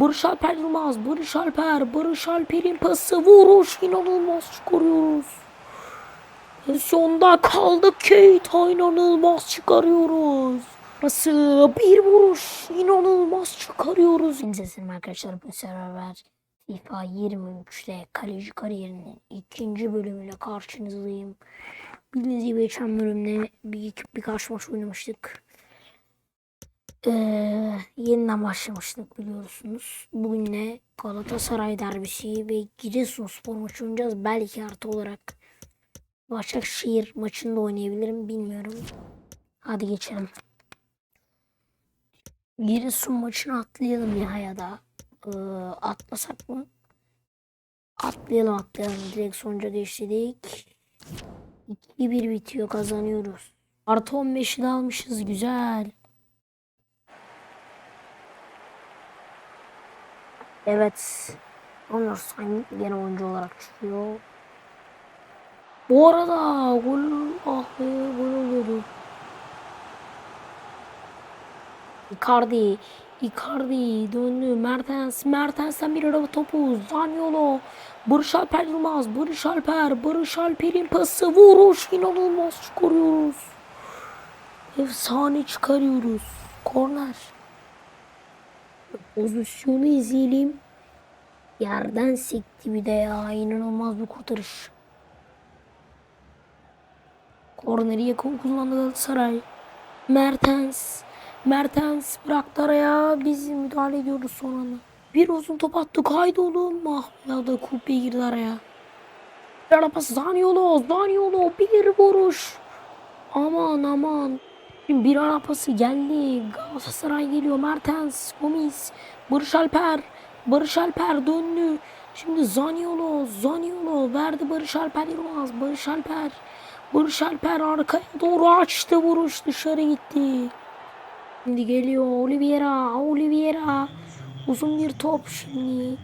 Barış Alper Yılmaz, Barış Alper, Barış Alper'in pası vuruş inanılmaz çıkarıyoruz. Sonda kaldı Keita inanılmaz çıkarıyoruz. Pası bir vuruş inanılmaz çıkarıyoruz. Sesim arkadaşlar bu sefer FIFA 23'te kaleci kariyerinin ikinci bölümüyle karşınızdayım. Bildiğiniz gibi geçen bölümde bir, birkaç maç oynamıştık. Ee, yeniden başlamıştık biliyorsunuz. Bugün de Galatasaray derbisi ve Giresunspor maçı oynayacağız. Belki artı olarak Başakşehir maçında oynayabilirim bilmiyorum. Hadi geçelim. Giresun maçını atlayalım ya ya da ee, atlasak mı? Atlayalım atlayalım. Direkt sonuca geçtik. 2-1 bitiyor kazanıyoruz. Artı 15'i de almışız güzel. Evet. Onur Sahin gene oyuncu olarak çıkıyor. Bu arada gol ah be gol oluyordu. Icardi, Icardi döndü. Mertens, Mertens'ten bir araba topu. Zaniolo, Barış Alper Yılmaz, Barış Alper, Barış Alper'in pası vuruş inanılmaz çıkarıyoruz. Efsane çıkarıyoruz. Korner. Pozisyonu izleyelim. Yerden sekti bir de ya. inanılmaz bir kurtarış. Korneri yakın kullandı Galatasaray. Mertens. Mertens bıraktı araya. Biz müdahale ediyoruz son. Bir uzun top attık. Haydi oğlum. Ah ya da kupeye girdi araya. Bir ara pas Zaniolo. Zaniolo. Bir vuruş. Aman aman. Şimdi bir ara pası geldi. Galatasaray geliyor. Mertens. Gomis. Barış Alper. Barış Alper döndü. Şimdi Zaniolo. Zaniolo verdi Barış Alper Yılmaz. Barış Alper. Barış Alper arkaya doğru açtı. Vuruş dışarı gitti. Şimdi geliyor Oliveira. Oliveira. Uzun bir top şimdi.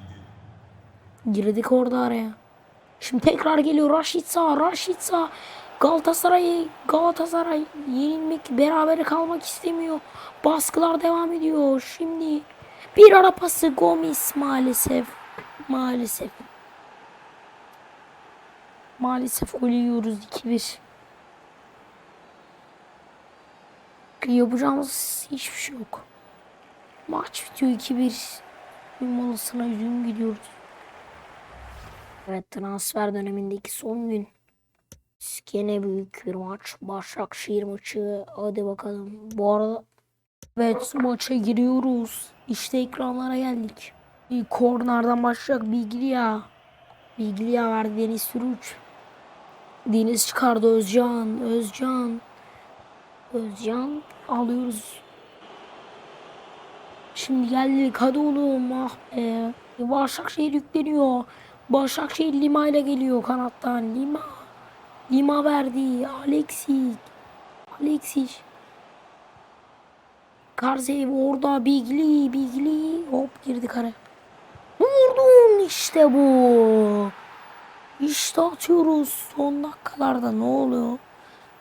Girdik orada araya. Şimdi tekrar geliyor Raşitsa. Raşitsa. Galatasaray Galatasaray yenilmek berabere kalmak istemiyor. Baskılar devam ediyor. Şimdi bir ara pası Gomis maalesef. Maalesef. Maalesef gol yiyoruz 2-1. Yapacağımız hiçbir şey yok. Maç bitiyor 2-1. Bir molasına üzgün gidiyoruz. Evet transfer dönemindeki son gün. Gene büyük bir maç. Başakşehir maçı. Hadi bakalım. Bu arada evet maça giriyoruz. İşte ekranlara geldik. Bir kornerden başlayacak Biglia. Biglia verdi Deniz Sürüç. Deniz çıkardı Özcan. Özcan. Özcan alıyoruz. Şimdi geldik. Hadi oğlum. Ah be. Başakşehir yükleniyor. Başakşehir Lima ile geliyor kanattan. Lima. Lima verdi. Alexis. Alexis. Karzev orada. Bigli. Bigli. Hop girdi kare. Vurdum işte bu. İşte atıyoruz. Son dakikalarda ne oluyor?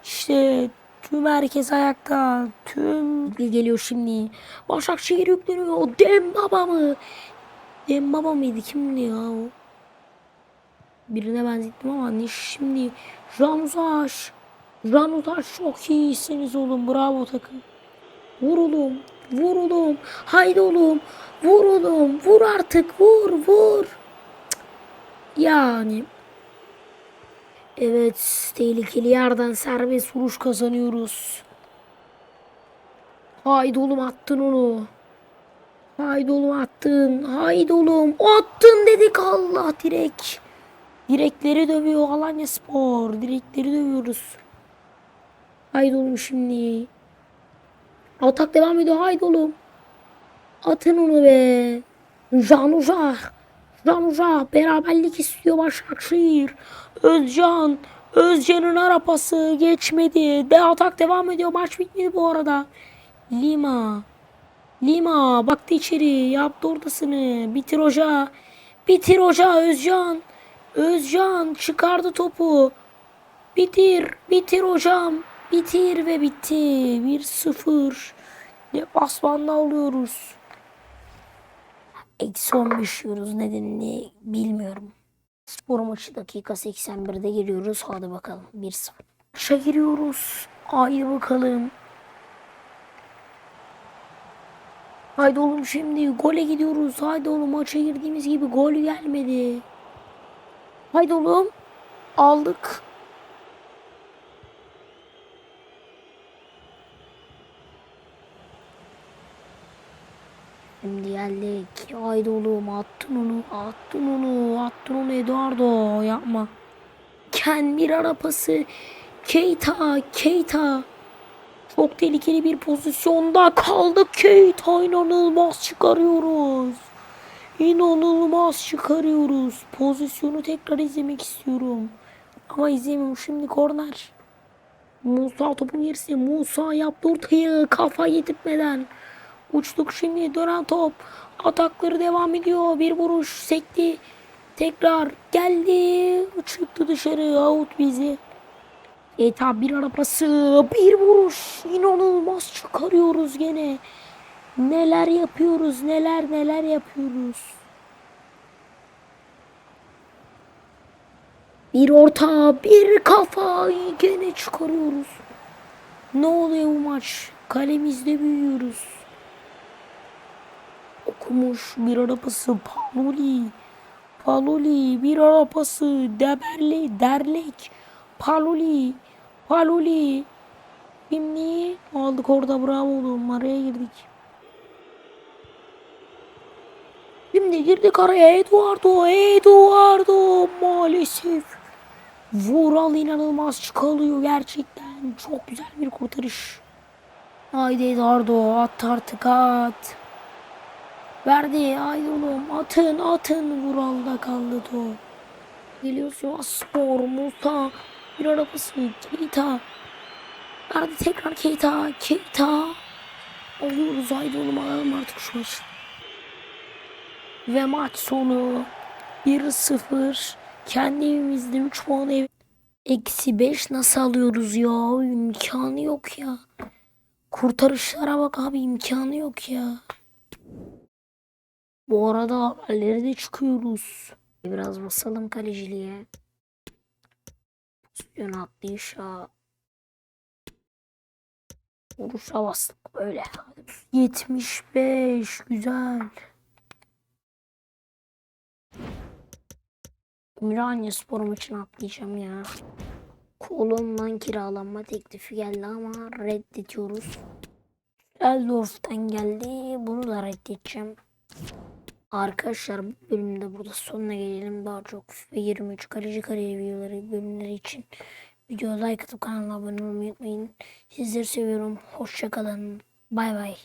İşte tüm herkes ayakta. Tüm geliyor şimdi. Başakşehir yükleniyor. Dem baba mı? Dem baba mıydı? Kimdi ya o? Birine benzettim ama ne şimdi? Ranuzaş. Ranuzaş çok iyisiniz oğlum. Bravo takım. Vur oğlum. Vur oğlum. Haydi oğlum. Vur oğlum. Vur artık. Vur vur. Yani. Evet. Tehlikeli yerden serbest vuruş kazanıyoruz. Haydi oğlum attın onu. Haydi oğlum attın. Haydi oğlum. Attın dedik Allah direk. Direkleri dövüyor Alanya Spor. Direkleri dövüyoruz. Haydi oğlum şimdi. Atak devam ediyor. Haydi oğlum. Atın onu be. Can Uzak. Can Uzak. Beraberlik istiyor Başakşehir. Özcan. Özcan'ın arapası geçmedi. De atak devam ediyor. Maç bitmedi bu arada. Lima. Lima baktı içeri. Yaptı ortasını. Bitir hoca. Bitir hoca Özcan. Özcan çıkardı topu. Bitir. Bitir hocam. Bitir ve bitti. 1-0. Deplasmanda alıyoruz. Eksi 15 yiyoruz. Nedenini bilmiyorum. Spor maçı dakika 81'de giriyoruz. Hadi bakalım 1-0. Maça giriyoruz. Haydi bakalım. Haydi oğlum şimdi gole gidiyoruz. Haydi oğlum maça girdiğimiz gibi gol gelmedi. Haydi oğlum. Aldık. Şimdi geldik. Haydi oğlum attın onu. Attın onu. Attın onu Eduardo. Yapma. Ken bir ara pası. Keita. Keita. Çok tehlikeli bir pozisyonda kaldık. Keita inanılmaz çıkarıyoruz. İnanılmaz çıkarıyoruz. Pozisyonu tekrar izlemek istiyorum. Ama izleyemiyorum. Şimdi korner. Musa topun gerisi. Musa yaptı ortaya. Kafa yedirtmeden. Uçtuk şimdi dönen top. Atakları devam ediyor. Bir vuruş sekti. Tekrar geldi. Çıktı dışarı. Out bizi. Eta bir arabası. Bir vuruş. İnanılmaz çıkarıyoruz gene. Neler yapıyoruz. Neler neler yapıyoruz. Bir orta, bir kafa gene çıkarıyoruz. Ne oluyor bu maç? Kalemizde büyüyoruz. Okumuş bir arabası Paluli. Paluli bir arabası Deberli Derlek. Paluli. Paluli. Şimdi aldık orada bravo oğlum araya girdik. Şimdi girdik araya Eduardo. Eduardo maalesef. Vural inanılmaz çıkalıyor gerçekten. Çok güzel bir kurtarış. Haydi Eduardo at artık at. Verdi haydi oğlum atın atın Vural'da kaldı top. Geliyor Sivas Spor Musa bir arabası Keita. Verdi tekrar Keita Keita. Alıyoruz haydi oğlum alalım artık şu maçı. Ve maç sonu 1-0. Kendi evimizde 3 puan ev. Eksi 5 nasıl alıyoruz ya? İmkanı yok ya. Kurtarışlara bak abi imkanı yok ya. Bu arada haberleri de çıkıyoruz. Biraz basalım kaleciliğe. Pozisyon atlayışa. Vuruşa bastık böyle. 75 güzel. Ümraniye spor maçına atlayacağım ya. Kolondan kiralanma teklifi geldi ama reddediyoruz. Eldorf'tan geldi. Bunu da reddedeceğim. Arkadaşlar bu bölümde burada sonuna gelelim. Daha çok FIFA 23 kaleci kariyer videoları bölümleri için videoya like atıp kanala abone olmayı unutmayın. Sizleri seviyorum. Hoşçakalın. Bay bay.